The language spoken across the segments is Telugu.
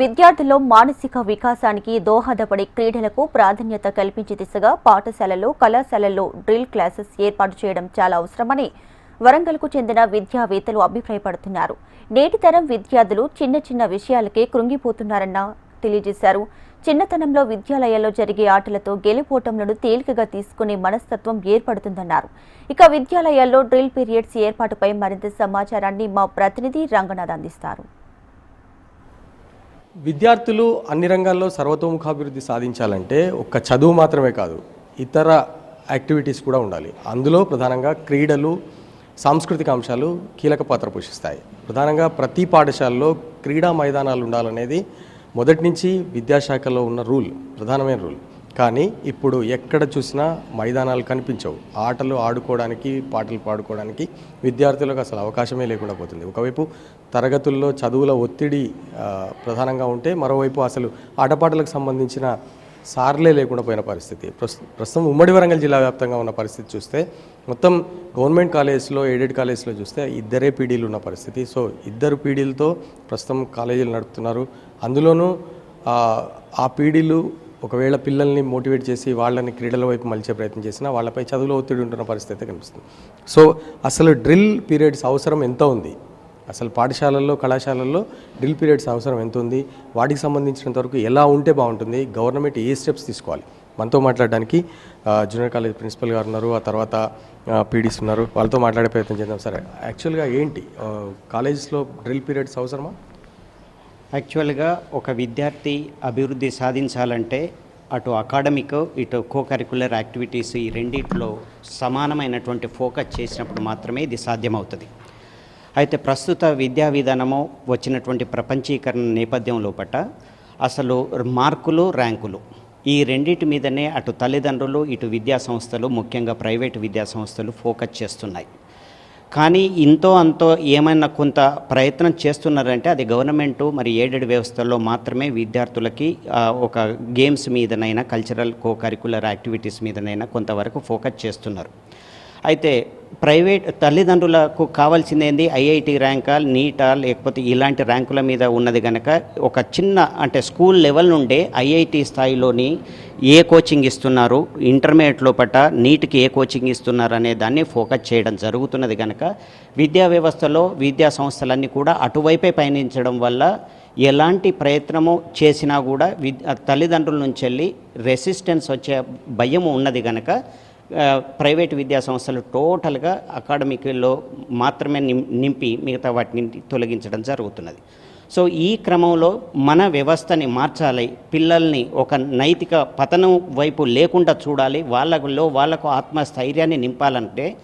విద్యార్థుల్లో మానసిక వికాసానికి దోహదపడే క్రీడలకు ప్రాధాన్యత కల్పించే దిశగా పాఠశాలల్లో కళాశాలల్లో డ్రిల్ క్లాసెస్ ఏర్పాటు చేయడం చాలా అవసరమని వరంగల్కు చెందిన విద్యావేత్తలు అభిప్రాయపడుతున్నారు. నేటి తరం విద్యార్థులు చిన్న చిన్న విషయాలకే కృంగిపోతున్నారన్న తెలియజేశారు. చిన్నతనంలో విద్యాలయాల్లో జరిగే ఆటలతో గెలుపోటములను తేలికగా తీసుకునే మనస్తత్వం ఏర్పడుతుందన్నారు. ఇక విద్యాలయాల్లో డ్రిల్ పీరియడ్స్ ఏర్పాటుపై మరింత సమాచారాన్ని మా ప్రతినిధి రంగనాథ్ అందిస్తారు. విద్యార్థులు అన్ని రంగాల్లో సర్వతోముఖాభివృద్ధి సాధించాలంటే ఒక్క చదువు మాత్రమే కాదు ఇతర యాక్టివిటీస్ కూడా ఉండాలి. అందులో ప్రధానంగా క్రీడలు సాంస్కృతిక అంశాలు కీలక పాత్ర పోషిస్తాయి. ప్రధానంగా ప్రతి పాఠశాలలో క్రీడా మైదానాలు ఉండాలనేది మొదటి నుంచి విద్యాశాఖలో ఉన్న రూల్ ప్రధానమైన రూల్. కానీ ఇప్పుడు ఎక్కడ చూసినా మైదానాలు కనిపించవు. ఆటలు ఆడుకోవడానికి పాటలు పాడుకోవడానికి విద్యార్థులకు అసలు అవకాశమే లేకుండా పోతుంది. ఒకవైపు తరగతుల్లో చదువుల ఒత్తిడి ప్రధానంగా ఉంటే మరోవైపు అసలు ఆటపాటలకు సంబంధించిన సార్లే లేకుండా పోయిన పరిస్థితి. ప్రస్తు- ప్రస్తుతం ఉమ్మడి వరంగల్ జిల్లా వ్యాప్తంగా ఉన్న పరిస్థితి చూస్తే మొత్తం గవర్నమెంట్ కాలేజ్లో ఎయిడెడ్ కాలేజ్లో చూస్తే ఇద్దరే పీడీలు ఉన్న పరిస్థితి. సో ఇద్దరు పీడీలతో ప్రస్తుతం కాలేజీలు నడుపుతున్నారు. అందులోనూ ఆ పీడీలు ఒకవేళ పిల్లల్ని మోటివేట్ చేసి వాళ్ళని క్రీడల వైపు మలిచే ప్రయత్నం చేసినా వాళ్ళపై చదువులో ఒత్తిడి ఉంటున్న పరిస్థితి కనిపిస్తుంది. సో అసలు డ్రిల్ పీరియడ్స్ అవసరం ఎంత ఉంది? అసలు పాఠశాలల్లో కళాశాలల్లో డ్రిల్ పీరియడ్స్ అవసరం ఎంత ఉంది? వాటికి సంబంధించినంత వరకు ఎలా ఉంటే బాగుంటుంది? గవర్నమెంట్ ఏ స్టెప్స్ తీసుకోవాలి? మనతో మాట్లాడడానికి జూనియర్ కాలేజ్ ప్రిన్సిపల్ గారు ఉన్నారు ఆ తర్వాత పీడీస్ ఉన్నారు. వాళ్ళతో మాట్లాడే ప్రయత్నం చేద్దాం. సరే యాక్చువల్గా ఏంటి? కాలేజెస్లో డ్రిల్ పీరియడ్స్ అవసరమా? యాక్చువల్గా ఒక విద్యార్థి అభివృద్ధి సాధించాలంటే అటు అకాడమిక్ ఇటు కో కరికులర్ యాక్టివిటీస్ ఈ రెండిట్లో సమానమైనటువంటి ఫోకస్ చేసినప్పుడు మాత్రమే ఇది సాధ్యమవుతుంది. అయితే ప్రస్తుత విద్యా విధానము వచ్చినటువంటి ప్రపంచీకరణ నేపథ్యం లోపట అసలు మార్కులు ర్యాంకులు ఈ రెండింటి మీదనే అటు తల్లిదండ్రులు ఇటు విద్యా సంస్థలు ముఖ్యంగా ప్రైవేటు విద్యా సంస్థలు ఫోకస్ చేస్తున్నాయి. కానీ ఇంతో అంతో ఏమైనా కొంత ప్రయత్నం చేస్తున్నారంటే అది గవర్నమెంట్ మరి ఎయిడెడ్ వ్యవస్థల్లో మాత్రమే విద్యార్థులకి ఒక గేమ్స్ మీదనైనా కల్చరల్ కో కరికులర్ యాక్టివిటీస్ మీదనైనా కొంతవరకు ఫోకస్ చేస్తున్నారు. అయితే ప్రైవేట్ తల్లిదండ్రులకు కావాల్సింది ఏంది ఐఐటి ర్యాంకా నీటా లేకపోతే ఇలాంటి ర్యాంకుల మీద ఉన్నది కనుక ఒక చిన్న అంటే స్కూల్ లెవెల్ నుండే ఐఐటి స్థాయిలోని ఏ కోచింగ్ ఇస్తున్నారు? ఇంటర్మీడియట్ లోపల నీట్కి ఏ కోచింగ్ ఇస్తున్నారు అనే దాన్ని ఫోకస్ చేయడం జరుగుతున్నది కనుక విద్యా వ్యవస్థలో విద్యా సంస్థలన్నీ కూడా అటువైపే పయనించడం వల్ల ఎలాంటి ప్రయత్నము చేసినా కూడా విద్య తల్లిదండ్రుల నుంచి వెళ్ళి రెసిస్టెన్స్ వచ్చే భయం ఉన్నది కనుక ప్రైవేట్ విద్యా సంస్థలు టోటల్గా అకాడమిక్లో మాత్రమే నిం- నింపి మిగతా వాటిని తొలగించడం జరుగుతున్నది. సో ఈ క్రమంలో మన వ్యవస్థని మార్చాలి పిల్లల్ని ఒక నైతిక పతనం వైపు లేకుండా చూడాలి వాళ్ళలో వాళ్ళకు ఆత్మస్థైర్యాన్ని నింపాలంటే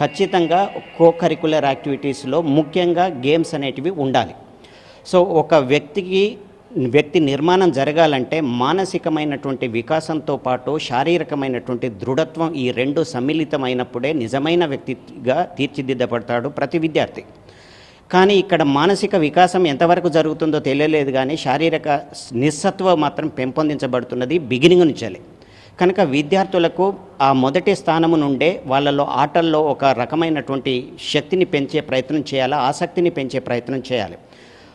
ఖచ్చితంగా కో కరికులర్ యాక్టివిటీస్లో ముఖ్యంగా గేమ్స్ అనేటివి ఉండాలి. సో ఒక వ్యక్తికి వ్యక్తి నిర్మాణం జరగాలంటే మానసికమైనటువంటి వికాసంతో పాటు శారీరకమైనటువంటి దృఢత్వం ఈ రెండు సమ్మిళితమైనప్పుడే నిజమైన వ్యక్తిగా తీర్చిదిద్దపడతాడు ప్రతి విద్యార్థి. కానీ ఇక్కడ మానసిక వికాసం ఎంతవరకు జరుగుతుందో తెలియలేదు కానీ శారీరక నిస్సత్వం మాత్రం పెంపొందించబడుతున్నది బిగినింగ్ నుంచే. కనుక విద్యార్థులకు ఆ మొదటి స్థానము నుండే వాళ్ళలో ఆటల్లో ఒక రకమైనటువంటి శక్తిని పెంచే ప్రయత్నం చేయాలి? ఆసక్తిని పెంచే ప్రయత్నం చేయాలి.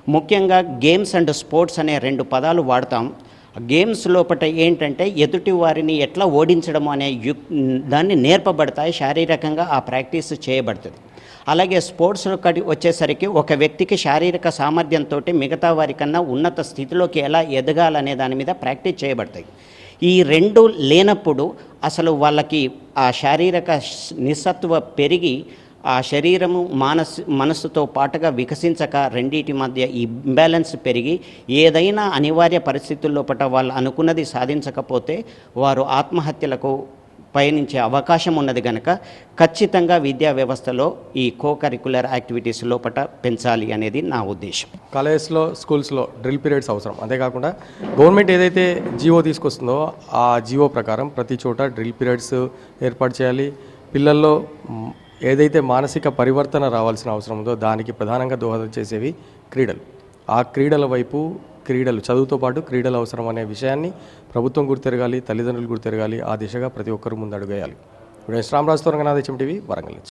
ముఖ్యంగా గేమ్స్ అండ్ స్పోర్ట్స్ అనే రెండు పదాలు వాడతాం. గేమ్స్ లోపల ఏంటంటే ఎదుటి వారిని ఎట్లా ఓడించడం అనే యుక్ దాన్ని నేర్పబడతాయి శారీరకంగా ఆ ప్రాక్టీస్ చేయబడుతుంది. అలాగే స్పోర్ట్స్ వచ్చేసరికి ఒక వ్యక్తికి శారీరక సామర్థ్యంతో మిగతా వారికన్నా ఉన్నత స్థితిలోకి ఎలా ఎదగాలనే దాని మీద ప్రాక్టీస్ చేయబడతాయి. ఈ రెండు లేనప్పుడు అసలు వాళ్ళకి ఆ శారీరక నిస్సత్వ పెరిగి ఆ శరీరము మానస్ మనస్సుతో పాటుగా వికసించక రెండింటి మధ్య ఈ ఇంబ్యాలెన్స్ పెరిగి ఏదైనా అనివార్య పరిస్థితుల్లో పట వాళ్ళు అనుకున్నది సాధించకపోతే వారు ఆత్మహత్యలకు పయనించే అవకాశం ఉన్నది కనుక ఖచ్చితంగా విద్యా వ్యవస్థలో ఈ కో కరికులర్ యాక్టివిటీస్ లోపల పెంచాలి అనేది నా ఉద్దేశం. కాలేజెస్లో స్కూల్స్లో డ్రిల్ పీరియడ్స్ అవసరం. అంతేకాకుండా గవర్నమెంట్ ఏదైతే జీవో తీసుకొస్తుందో ఆ జీవో ప్రకారం ప్రతి చోట డ్రిల్ పీరియడ్స్ ఏర్పాటు చేయాలి. పిల్లల్లో ఏదైతే మానసిక పరివర్తన రావాల్సిన అవసరం ఉందో దానికి ప్రధానంగా దోహదం చేసేవి క్రీడలు. ఆ క్రీడల వైపు క్రీడలు చదువుతో పాటు క్రీడలు అవసరం అనే విషయాన్ని ప్రభుత్వం గుర్తెరగాలి తల్లిదండ్రులు గుర్తెరగాలి ఆ దిశగా ప్రతి ఒక్కరూ ముందడుగేయాలి. ఇప్పుడు ఎస్ రామరాజుతో రంగనాథ్ హెచ్ఎం టీవీ వరంగల్ నుంచి.